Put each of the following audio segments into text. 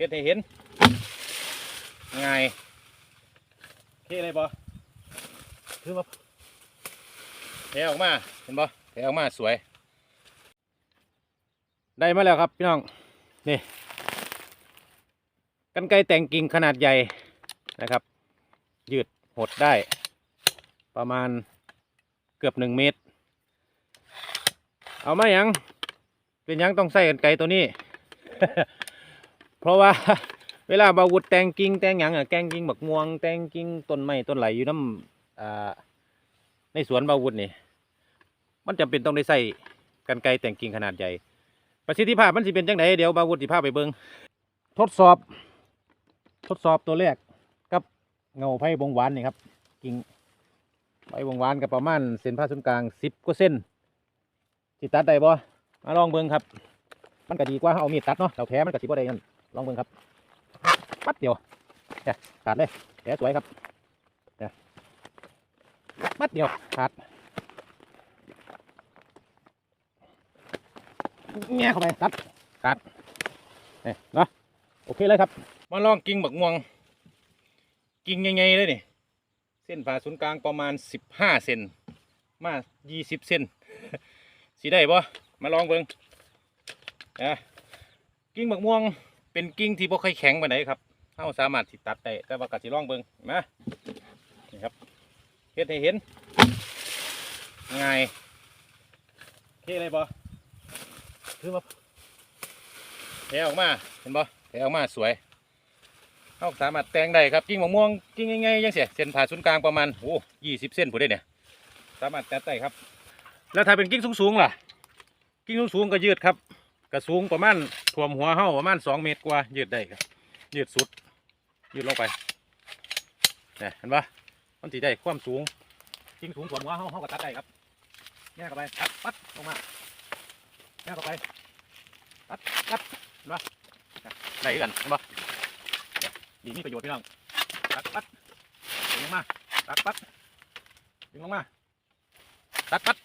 เฮ็ดให้เห็นง่ายโอเคเลยบ่ถือมาแถออกมาเห็นบ่แถออกมาสวย ได้มาแล้วครับพี่น้องนี่กันไกรแต่งกิ่งขนาดใหญ่นะครับ ยืดหดได้ ประมาณเกือบหนึ่งเมตร เอามายัง เป็นยังต้องใส่กันไกรตัวนี้ เพราะว่าเวลาบาวุธแตงกิ่งแตงหยังอะแกงกิ่งบักม่วงแตงกิ่งต้นไม้ต้นไหลอยู่น้ำอ่าในสวนบาวุธนี่มันจำเป็นต้องได้ใส่กันไกรแต่งกิ่งขนาดใหญ่ประสิทธิภาพมันสิเป็นจังไดเดี๋ยวบาวุธสิพาพไปเบิงทดสอบ ทดสอบตัวแรกกับเงาไผ่บงหวานนี่ครับ กิ่งไผ่บงหวานกับประมาณเส้นผ่าศูนย์กลางสิบกว่าเส้นสิตัดได้บ่มาลองเบิงครับ มันก็ดีกว่าเอามีดตัดเนาะเราแผลมันก็สิบ่ได้นั่น ลองเบิ่งครับปัดเดียวเนี่ยตัดเลยแผลสวยครับเนี่ยปัดเดียวตัดแง่เข้าไปตัดตัดเนี่ยเนาะโอเคเลยครับ มาลองกิ่งบักม่วง กิ่งใหญ่ๆเลยนี่เส้นผ่าศูนย์กลางประมาณสิบห้าเซนมายี่สิบเซนสีได้ปะมาลองเบิ่งนะกิ่งบักม่วง เป็นกิ่งที่บ่ค่อยแข็งไปไหนครับเฮาสามารถสิตัดได้แต่ว่าก็สิลองเบิ่งนะนี่ครับเฮ็ดให้เห็นง่ายโอเคเลยบ่คือมาแถออกมาเห็นบ่แถออกมาสวยเขาสามารถแต่งได้ครับกิ่งมะม่วงกิ่งง่ายๆยังเสียเส้นผ่าศูนย์กลางประมาณโอ้ยี่สิบเส้นผู้ได้เนี่ยสามารถแต่ได้ครับ แล้วถ้าเป็นกิ่งสูงๆล่ะ กิ่งสูงๆก็ยืดครับกระสูงประมาณ ท่วมหัวเฮาประมาณสองเมตรกว่า ยืดได้ครับ ยืดสุด ยืดลงไปเนี่ยเห็นปะมันสีได้ความสูงกิ่งสูงท่วมหัวเฮาเฮาก็ตัดได้ครับแง่เข้าไปตัดปัดลงมาแง่เข้าไปตัดตัดเห็นปะได้กันเห็นปะดีมีประโยชน์พี่น้องตัดปัดดึงลงมาตัดปัดดึงลงมาตัดปัด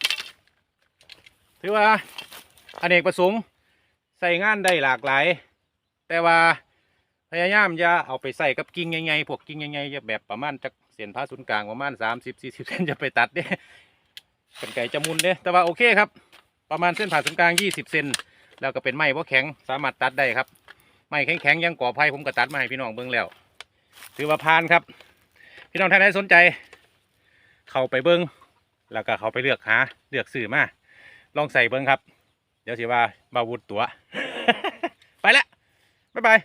ถือว่าอเนกประสงค์ ใส่งานได้หลากหลาย แต่ว่าพยายามอย่าเอาไปใส่กับกิ่งใหญ่ๆพวกกิ่งใหญ่ๆอย่าแบบประมาณจากเส้นผ่าศูนย์กลางประมาณสามสิบสี่สิบเซนจะไปตัดเด้เป็นไก่จะมุนเด้แต่ว่าโอเคครับ ประมาณเส้นผ่าศูนย์กลางยี่สิบเซนแล้วก็เป็นไม้เพวกแข็งสามารถตัดได้ครับไม้แข็งๆยังก่อไผ่ผมก็ตัดมาให้พี่น้องเบิ่งแล้ว ถือว่าผ่านครับ พี่น้องท่านใดสนใจ เข้าไปเบิ้งแล้วก็เข้าไปเลือกหาเลือกสื่อมาลองใส่เบิ้งครับ เดี๋ยวสิว่าบาวุดตัว ไปละบ๊ายบาย